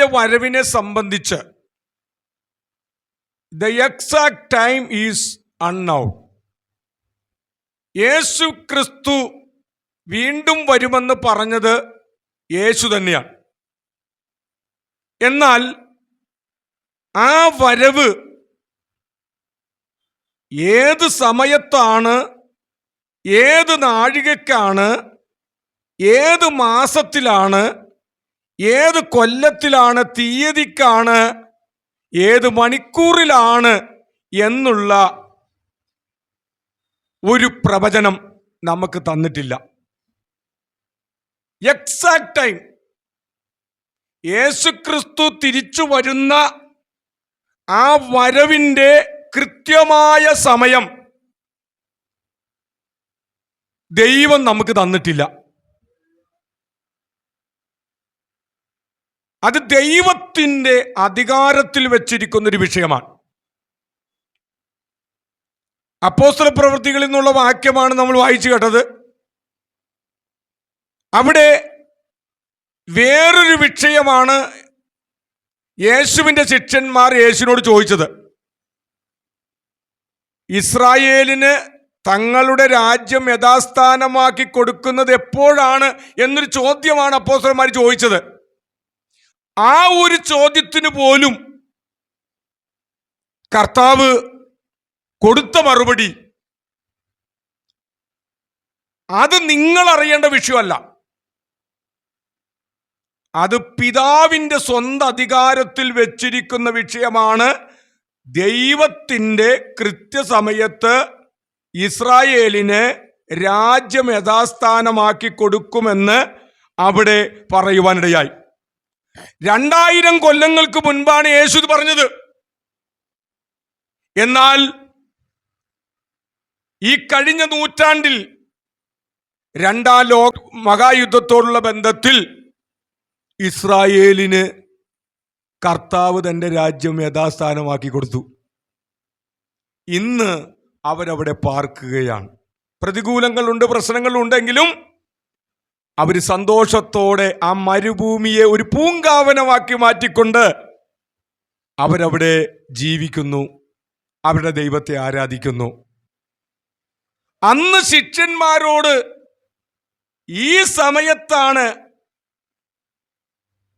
യേശുവിന്റെ വരവിനെ സംബന്ധിച്ച് the exact time is unknown Yeshu Kristu വീണ്ടും വരുമെന്ന് പറഞ്ഞത് യേശു തന്നെയാണ്. എന്നാൽ ആ വരവ് ഏത് സമയത്താണ് ഏത് നാഴികക്കാണ് ഏത് മാസത്തിലാണ് ഏത് കൊല്ലത്തിലാണ് തീയതിക്കാണ് ഏത് മണിക്കൂറിലാണ് എന്നുള്ള ഒരു പ്രവചനം നമുക്ക് തന്നിട്ടില്ല. എക്സാക്ട് ടൈം യേശുക്രിസ്തു തിരിച്ചു വരുന്ന ആ വരവിന്റെ കൃത്യമായ സമയം ദൈവം നമുക്ക് തന്നിട്ടില്ല. അത് ദൈവത്തിന്റെ അധികാരത്തിൽ വെച്ചിരിക്കുന്ന ഒരു വിഷയമാണ്. അപ്പോസ്തല പ്രവൃത്തികളിൽ നിന്നുള്ള വാക്യമാണ് നമ്മൾ വായിച്ചു കേട്ടത്. അവിടെ വേറൊരു വിഷയമാണ് യേശുവിന്റെ ശിഷ്യന്മാർ യേശുവിനോട് ചോദിച്ചത്. ഇസ്രായേലിന് തങ്ങളുടെ രാജ്യം യഥാസ്ഥാനമാക്കി കൊടുക്കുന്നത് എപ്പോഴാണ് എന്നൊരു ചോദ്യമാണ് അപ്പോസ്തലന്മാർ ചോദിച്ചത്. ആ ഒരു ചോദ്യത്തിന് പോലും കർത്താവ് കൊടുത്ത മറുപടി അത് നിങ്ങൾ അറിയേണ്ട വിഷയമല്ല. അത് പിതാവിന്റെ സ്വന്തം അധികാരത്തിൽ വെച്ചിരിക്കുന്ന വിഷയമാണ് ദൈവത്തിന്റെ കൃത്യസമയത്ത് ഇസ്രായേലിന് രാജ്യം യഥാസ്ഥാനമാക്കി കൊടുക്കുമെന്ന് അവിടെ പറയുവാനിടയായി. രണ്ടായിരം കൊല്ലങ്ങൾക്ക് മുൻപാണ് യേശു പറഞ്ഞത്. എന്നാൽ ഈ കഴിഞ്ഞ നൂറ്റാണ്ടിൽ രണ്ടാം ലോക മഹായുദ്ധത്തോടുള്ള ബന്ധത്തിൽ ഇസ്രായേലിന് കർത്താവ് തന്റെ രാജ്യം യഥാസ്ഥാനമാക്കി കൊടുത്തു. ഇന്ന് അവരവിടെ പാർക്കുകയാണ്. പ്രതികൂലങ്ങളുണ്ട് പ്രശ്നങ്ങളുണ്ടെങ്കിലും അവർ സന്തോഷത്തോടെ ആ മരുഭൂമിയെ ഒരു പൂങ്കാവനമാക്കി മാറ്റിക്കൊണ്ട് അവരവിടെ ജീവിക്കുന്നു. അവരുടെ ദൈവത്തെ ആരാധിക്കുന്നു. അന്ന് ശിഷ്യന്മാരോട് ഈ സമയത്താണ്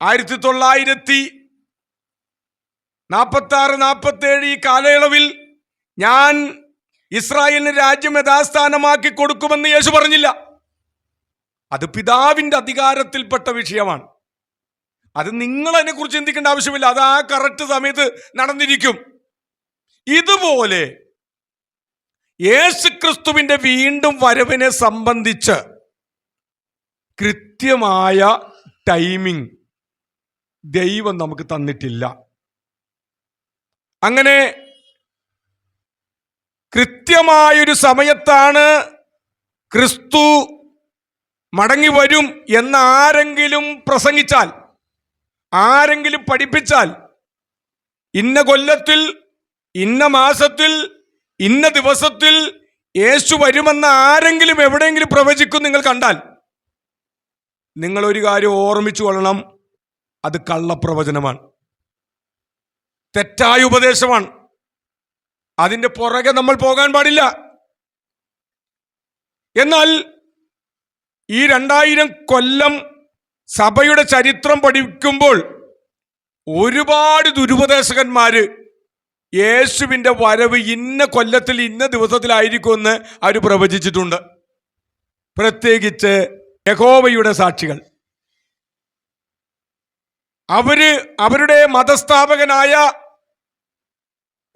ആയിരത്തി തൊള്ളായിരത്തി നാൽപ്പത്തി ആറ് നാൽപ്പത്തി ഏഴ് ഈ കാലയളവിൽ ഞാൻ ഇസ്രായേലിന് രാജ്യം യഥാസ്ഥാനമാക്കി കൊടുക്കുമെന്ന് യേശു പറഞ്ഞില്ല. അത് പിതാവിന്റെ അധികാരത്തിൽപ്പെട്ട വിഷയമാണ്. അത് നിങ്ങൾ അതിനെക്കുറിച്ച് ചിന്തിക്കേണ്ട ആവശ്യമില്ല. അത് ആ കറക്റ്റ് സമയത്ത് നടന്നിരിക്കും. ഇതുപോലെ യേശു ക്രിസ്തുവിന്റെ വീണ്ടും വരവിനെ സംബന്ധിച്ച് കൃത്യമായ ടൈമിംഗ് ദൈവം നമുക്ക് തന്നിട്ടില്ല. അങ്ങനെ കൃത്യമായൊരു സമയത്താണ് ക്രിസ്തു മടങ്ങി വരും എന്ന് ആരെങ്കിലും പ്രസംഗിച്ചാൽ ആരെങ്കിലും പഠിപ്പിച്ചാൽ ഇന്ന കൊല്ലത്തിൽ ഇന്ന മാസത്തിൽ ഇന്ന ദിവസത്തിൽ യേശു വരുമെന്ന് ആരെങ്കിലും എവിടെയെങ്കിലും പ്രവചിക്കും നിങ്ങൾ കണ്ടാൽ നിങ്ങൾ ഒരു കാര്യം ഓർമ്മിച്ചു കൊള്ളണം അത് കള്ളപ്രവചനമാണ്. തെറ്റായ ഉപദേശമാണ്. അതിന്റെ പുറകെ നമ്മൾ പോകാൻ പാടില്ല. എന്നാൽ ഈ രണ്ടായിരം കൊല്ലം സഭയുടെ ചരിത്രം പഠിക്കുമ്പോൾ ഒരുപാട് ദുരുപദേശകന്മാര് യേശുവിന്റെ വരവ് ഇന്ന കൊല്ലത്തിൽ ഇന്ന ദിവസത്തിലായിരിക്കും എന്ന് അവർ പ്രവചിച്ചിട്ടുണ്ട്. പ്രത്യേകിച്ച് യഹോവയുടെ സാക്ഷികൾ. അവർ അവരുടെ മതസ്ഥാപകനായ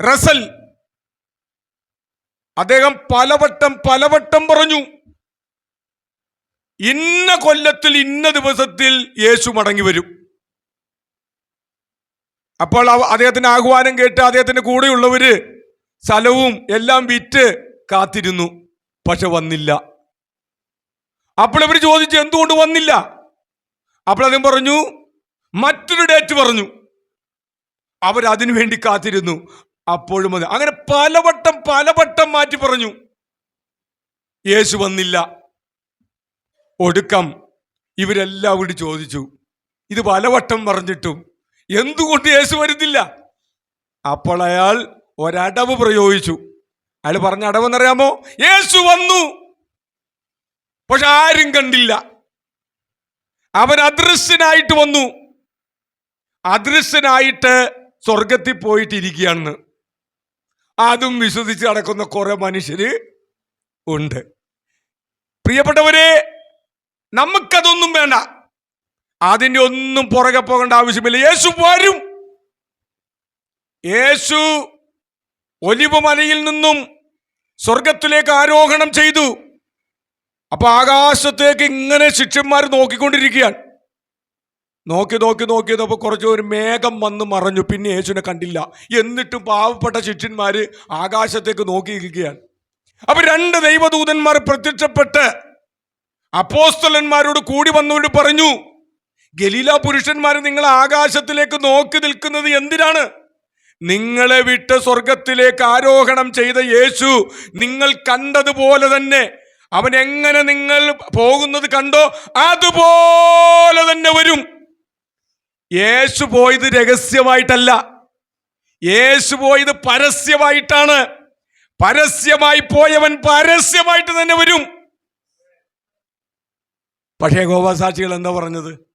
റസൽ അദ്ദേഹം പലവട്ടം പലവട്ടം പറഞ്ഞു. ഇന്ന കൊല്ലത്തിൽ ഇന്ന ദിവസത്തിൽ യേശു മടങ്ങി വരും. അപ്പോൾ അദ്ദേഹത്തിന്റെ ആഹ്വാനം കേട്ട് അദ്ദേഹത്തിന്റെ കൂടെയുള്ളവര് സ്ഥലവും എല്ലാം വിറ്റ് കാത്തിരുന്നു. പക്ഷെ വന്നില്ല. അപ്പോൾ ഇവർ ചോദിച്ചു എന്തുകൊണ്ട് വന്നില്ല? അപ്പോൾ അദ്ദേഹം പറഞ്ഞു മറ്റൊരു ഡേറ്റ് പറഞ്ഞു. അവരതിനു വേണ്ടി കാത്തിരുന്നു. അപ്പോഴും അത് അങ്ങനെ പലവട്ടം പലവട്ടം മാറ്റി പറഞ്ഞു. യേശു വന്നില്ല. ഒടുക്കം ഇവരെല്ലാം കൂടി ചോദിച്ചു. ഇത് പലവട്ടം പറഞ്ഞിട്ടും എന്തുകൊണ്ട് യേശു വരുന്നില്ല? അപ്പോൾ അയാൾ ഒരടവ് പ്രയോഗിച്ചു. അയാൾ പറഞ്ഞ അടവെന്നറിയാമോ? യേശു വന്നു. പക്ഷെ ആരും കണ്ടില്ല. അവൻ അദൃശ്യനായിട്ട് വന്നു. അദൃശ്യനായിട്ട് സ്വർഗത്തിൽ പോയിട്ടിരിക്കുകയാണെന്ന് അതും വിശ്വസിച്ച് നടക്കുന്ന കുറെ മനുഷ്യര് ഉണ്ട്. പ്രിയപ്പെട്ടവരെ നമുക്കതൊന്നും വേണ്ട. അതിന്റെ ഒന്നും പുറകെ പോകേണ്ട ആവശ്യമില്ല. യേശു വരും. യേശു ഒലിവ് മലയിൽ നിന്നും സ്വർഗത്തിലേക്ക് ആരോഹണം ചെയ്തു. അപ്പൊ ആകാശത്തേക്ക് ഇങ്ങനെ ശിഷ്യന്മാർ നോക്കിക്കൊണ്ടിരിക്കുകയാണ്. നോക്കി നോക്കി നോക്കിയതപ്പോൾ കുറച്ച് ഒരു മേഘം വന്ന് മറഞ്ഞു. പിന്നെ യേശുവിനെ കണ്ടില്ല. എന്നിട്ടും പാവപ്പെട്ട ശിഷ്യന്മാര് ആകാശത്തേക്ക് നോക്കിയിരിക്കുകയാണ്. അപ്പൊ രണ്ട് ദൈവദൂതന്മാർ പ്രത്യക്ഷപ്പെട്ട് അപ്പോസ്തലന്മാരോട് കൂടി വന്നുകൊണ്ട് പറഞ്ഞു ഗലീല പുരുഷന്മാർ നിങ്ങൾ ആകാശത്തിലേക്ക് നോക്കി നിൽക്കുന്നത് എന്തിനാണ്? നിങ്ങളെ വിട്ട് സ്വർഗത്തിലേക്ക് ആരോഹണം ചെയ്ത യേശു നിങ്ങൾ കണ്ടതുപോലെ തന്നെ അവൻ എങ്ങനെ നിങ്ങൾ പോകുന്നത് കണ്ടോ അതുപോലെ തന്നെ വരും. യേശു പോയത് രഹസ്യമായിട്ടല്ല. യേശു പോയത് പരസ്യമായിട്ടാണ്. പരസ്യമായി പോയവൻ പരസ്യമായിട്ട് തന്നെ വരും. പക്ഷേ ഗോപാസാക്ഷികൾ എന്താ പറഞ്ഞത്?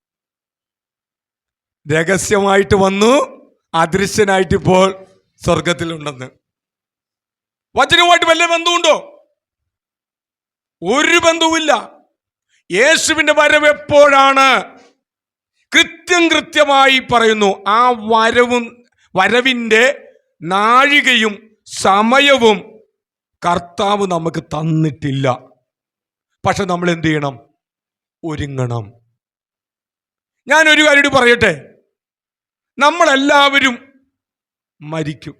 രഹസ്യമായിട്ട് വന്നു അദൃശ്യനായിട്ട് ഇപ്പോൾ സ്വർഗത്തിലുണ്ടെന്ന് വചനവുമായിട്ട് വല്ല ബന്ധമുണ്ടോ? ഒരു ബന്ധവുമില്ല. യേശുവിന്റെ വരവ് എപ്പോഴാണ്? കൃത്യം കൃത്യമായി പറയുന്നു. ആ വരവും വരവിന്റെ നാഴികയും സമയവും കർത്താവ് നമുക്ക് തന്നിട്ടില്ല. പക്ഷെ നമ്മൾ എന്ത് ചെയ്യണം? ഒരുങ്ങണം. ഞാനൊരു കാര്യം പറയട്ടെ? നമ്മളെല്ലാവരും മരിക്കും.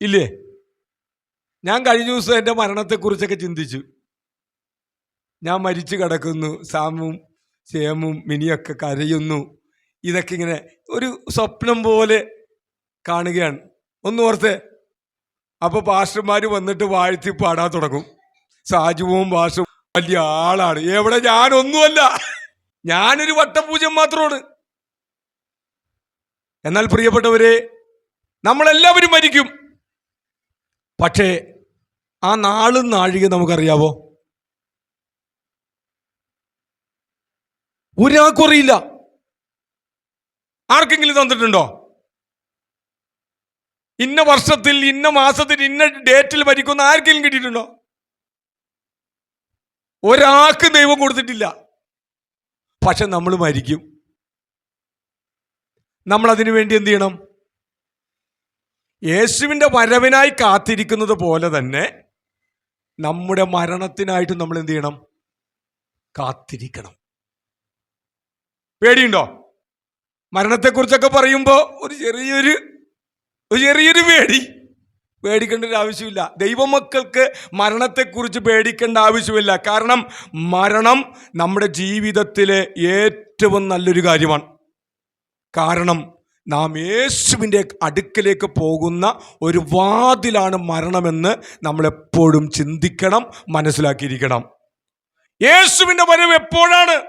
ഇല്ലേ? ഞാൻ കഴിഞ്ഞ ദിവസം എന്റെ മരണത്തെക്കുറിച്ചൊക്കെ ചിന്തിച്ചു. ഞാൻ മരിച്ചു കിടക്കുന്നു. സാമും ചേമും മിനിയൊക്കെ കരയുന്നു. ഇതൊക്കെ ഇങ്ങനെ ഒരു സ്വപ്നം പോലെ കാണുകയാണ്. ഒന്ന് ഓർത്ത് അപ്പോൾ പാസ്റ്റർമാർ വന്നിട്ട് വാഴ്ത്തി പാടാൻ തുടങ്ങും. സാജുവും പാഷും വലിയ ആളാണ്. എവിടെ ഞാനൊന്നുമല്ല. ഞാനൊരു വട്ടപൂജ്യം മാത്രമാണ്. എന്നാൽ പ്രിയപ്പെട്ടവരെ നമ്മളെല്ലാവരും മരിക്കും. പക്ഷേ ആ നാളും നാഴിക നമുക്കറിയാവോ? ഒരാൾക്കും അറിയില്ല ആർക്കെങ്കിലും തന്നിട്ടുണ്ടോ? ഇന്ന വർഷത്തിൽ ഇന്ന മാസത്തിൽ ഇന്ന ഡേറ്റിൽ മരിക്കുന്ന ആർക്കെങ്കിലും കിട്ടിയിട്ടുണ്ടോ? ഒരാൾക്ക് ദൈവം കൊടുത്തിട്ടില്ല. പക്ഷെ നമ്മൾ മരിക്കും. നമ്മൾ അതിനു വേണ്ടി എന്ത് ചെയ്യണം? യേശുവിന്റെ വരവിനായി കാത്തിരിക്കുന്നത് പോലെ തന്നെ നമ്മുടെ മരണത്തിനായിട്ട് നമ്മൾ എന്ത് ചെയ്യണം? കാത്തിരിക്കണം. പേടിയുണ്ടോ? മരണത്തെക്കുറിച്ചൊക്കെ പറയുമ്പോൾ ഒരു ചെറിയൊരു ഒരു ചെറിയൊരു പേടി. പേടിക്കേണ്ട ഒരു ആവശ്യമില്ല. ദൈവമക്കൾക്ക് മരണത്തെക്കുറിച്ച് പേടിക്കേണ്ട ആവശ്യമില്ല. കാരണം മരണം നമ്മുടെ ജീവിതത്തിലെ ഏറ്റവും നല്ലൊരു കാര്യമാണ്. കാരണം നാം യേശുവിന്റെ അടുക്കലേക്ക് പോകുന്ന ഒരു വാതിലാണ് മരണമെന്ന് നമ്മളെപ്പോഴും ചിന്തിക്കണം മനസ്സിലാക്കിയിരിക്കണം. യേശുവിന്റെ വരവ് എപ്പോഴാണ്?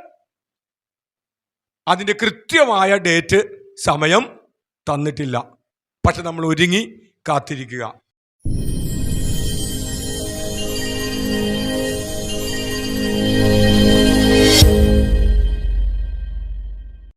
അതിന്റെ കൃത്യമായ ഡേറ്റ് സമയം തന്നിട്ടില്ല. പക്ഷെ നമ്മൾ ഒരുങ്ങി കാത്തിരിക്കുക.